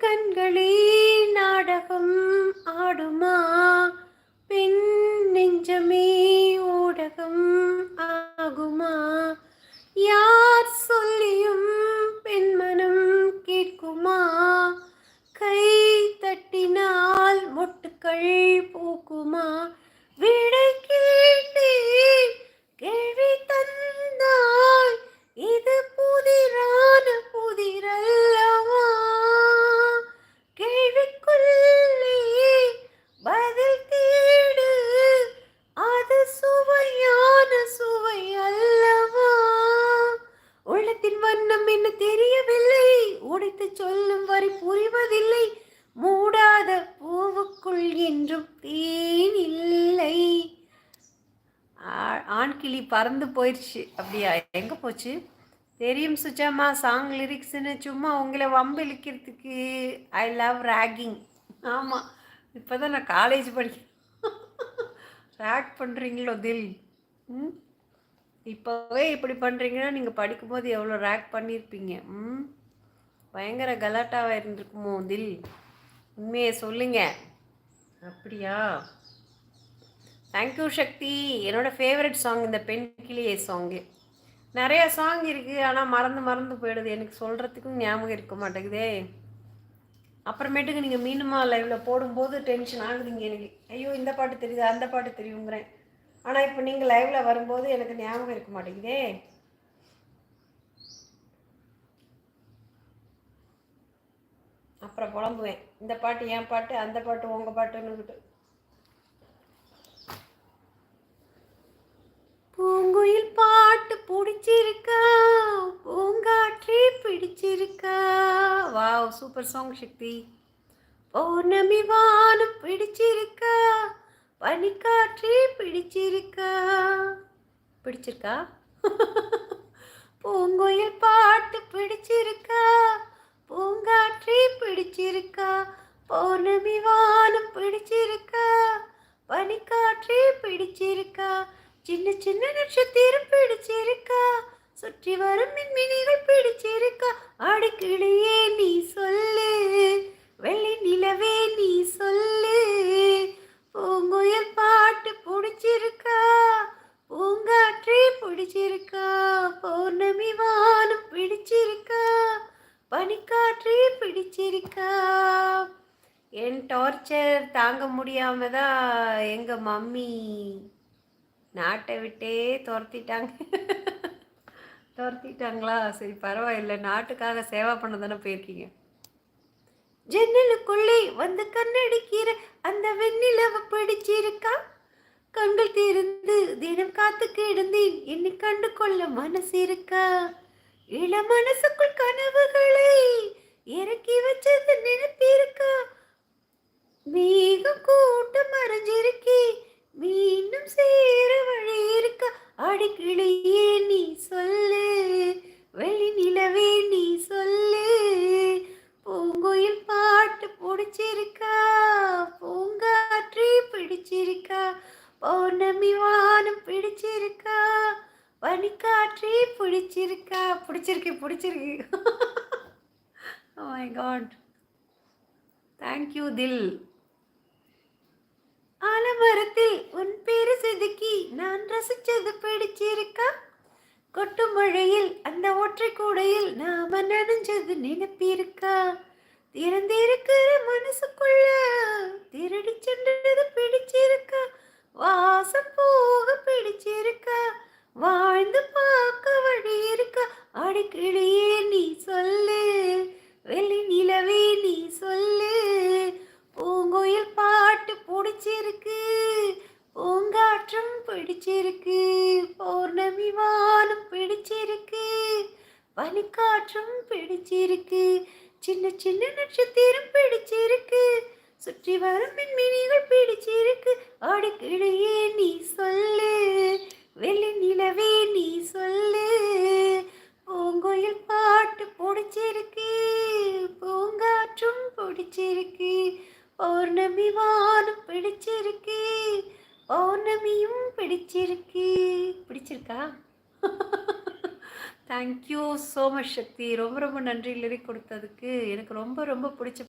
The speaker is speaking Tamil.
கண்களே நாடகம் ஆடுமா? பெண் நெஞ்சமே ஊடகம் ஆகுமா? யார் சொல்லியும் பெண் மனம் கேட்குமா? கை தட்டினால் மொட்டுக்கள் பூக்குமா? கிளி பறந்து போயிடுச்சு அப்படியா? எங்கே போச்சு? தெரியும் சுஜாமா சாங் லிரிக்ஸ்னு சும்மா உங்களை வம்பிழுக்கிறதுக்கு ஐ லவ் ராகிங் ஆமாம் இப்போ தான் நான் காலேஜ் படிக்கிறேன் ரேக் பண்ணுறீங்களோ தில்? ம்? இப்போவே இப்படி பண்ணுறீங்கன்னா நீங்கள் படிக்கும்போது எவ்வளோ ரேக் பண்ணியிருப்பீங்க ம்? பயங்கர கலாட்டாவாக இருந்திருக்குமோ தில்? உண்மையை சொல்லுங்க. அப்படியா? தேங்க்யூ சக்தி என்னோடய ஃபேவரட் சாங் இந்த பெண் கிளியே சாங்கு நிறைய சாங் இருக்குது ஆனால் மறந்து மறந்து போயிடுது. எனக்கு சொல்கிறதுக்கும் ஞாபகம் இருக்க மாட்டேங்குதே. அப்புறமேட்டுக்கு நீங்கள் மீனுமா லைவில் போடும்போது டென்ஷன் ஆகுதுங்க எனக்கு. ஐயோ இந்த பாட்டு தெரியுது? அந்த பாட்டு தெரியுங்கிறேன் ஆனால் இப்போ நீங்கள் லைவில் வரும்போது எனக்கு ஞாபகம் இருக்க மாட்டேங்குதே. அப்புறம் புலம்புவேன். இந்த பாட்டு என் பாட்டு அந்த பாட்டு உங்கள் பாட்டுன்னு பூங்குயில் பாட்டு பிடிச்சிருக்கா பூங்காற்றே பிடிச்சிருக்கா வாவ் சூப்பர் சாங் சக்தி. பௌர்ணமி வானம் பிடிச்சிருக்கா? பனிக்காற்றே பிடிச்சிருக்கா? பிடிச்சிருக்கா? பூங்குயில் பாட்டு பிடிச்சிருக்கா? பூங்காற்றே பிடிச்சிருக்கா? பௌர்ணமி வானம் பிடிச்சிருக்கா? பனிக்காற்றே பிடிச்சிருக்கா? சின்ன சின்ன நட்சத்திரம் பிடிச்சிருக்கா? சுற்றி வரும் மின்மினிகள் பிடிச்சிருக்கா அடுக்கிடையே நீ சொல்லு. வெள்ளி நிலவே நீ சொல்லு. பூங்குயில் பாட்டு பிடிச்சிருக்கா பூங்காற்றே பிடிச்சிருக்கா பௌர்ணமி வானம் பிடிச்சிருக்கா பனிக்காற்றே பிடிச்சிருக்கா. என் டார்ச்சர் தாங்க முடியாம தான் எங்கள் மம்மி நாட்டை விட்டே துரத்திட்டாங்க. துரத்திட்டாங்களா? சரி பரவாயில்ல. நாட்டுக்காக சேவை பண்ண தானே போயிருக்கீங்க. ஜன்னலுக்குள்ளே வந்து கண்ணடிக்கிற அந்த வெண்ணிலவ பிடிச்சிருக்கா? கண்கள் திறந்து தினம் காத்து கிடந்தேன். என்னை கண்டு கொள்ள மனசு இருக்கா இள மனசுக்குள் கனவுகளை இறக்கி வச்சது நினைப்பிருக்கா மேகம் கூட்டம் மறைஞ்சிருக்கே. மீண்டும் சேர வழி இருக்கா அடிக்கிளையே நீ சொல் பௌர்ணமி வானம் பிடிச்சிருக்கா? பனிக்காற்றே பிடிச்சிருக்கா? பிடிச்சிருக்கு பிடிச்சிருக்கு. மை காட் தேங்க்யூ தில் ஆலமரத்தில் உன் பேரு செதுக்கி நான் ரசிச்சது பிடிச்சிருக்கா? கொட்டு மழையில் அந்த ஒற்றை கூடையில் நாம நனைஞ்சது நினைப்பிருக்கா? திறந்திருக்கிற மனசுக்குள்ள திருடி சென்றது பௌர்ணமி வானம் பிடிச்சிருக்கு. பனிக்காற்றும் பிடிச்சிருக்கு. சின்ன சின்ன நட்சத்திரம் பிடிச்சிருக்கு. சுற்றி வரும் மின்மினிகள் பிடிச்சிருக்கு. அடிக்கிடையே நீ சொல்லு. வெள்ளி நிலவே நீ சொல்லு. பூங்கோயில் பாட்டு பிடிச்சிருக்கு. பூங்காற்றும் பிடிச்சிருக்கு. பௌர்ணமி வானம் பௌர்ணமியும் பிடிச்சிருக்கு. பிடிச்சிருக்கா? தேங்க்யூ ஸோ மச் சக்தி ரொம்ப ரொம்ப நன்றி லிரிக் கொடுத்ததுக்கு. எனக்கு ரொம்ப ரொம்ப பிடிச்ச